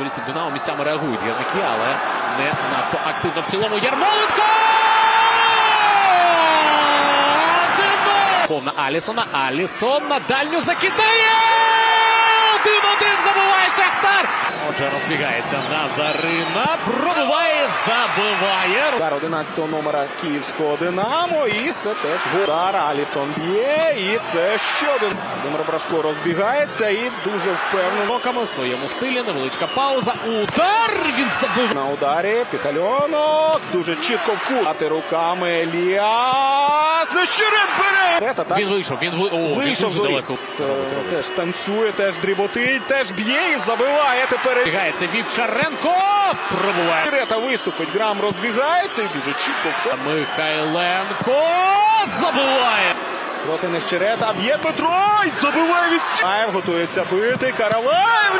футболістів Динамо місцями реагують гірники, але не надто активно в цілому. Ярмоленко! Динамо! Повна Алісона. Алісон на дальню закидає! Один-один забуває Шахтар! Отже, розбігається Назарина. Пробиває, забиває. Удар 11-го номера київського Динамо. І це теж удар. Алісон б'є. І це ще один. Володимир Брашко розбігається і дуже впевнено. Роками в своєму стилі невеличка пауза. Удар! Він забив. На ударі Піхальонок. Дуже чітко вкувати руками Еліас. Нещерет бере. Він вийшов. Він ви... О, Вийшов дуже далеко. С- е, Теж танцює, теж дріботить, теж б'є і забиває. Тепер Розбігається Вівчаренко. Пробуває. Рета виступить. Грам розбігається і дуже чітко. Михайленко забиває. Проти Нещерета б'є Петро і забиває від Чаєв, готується бити. Караваєв!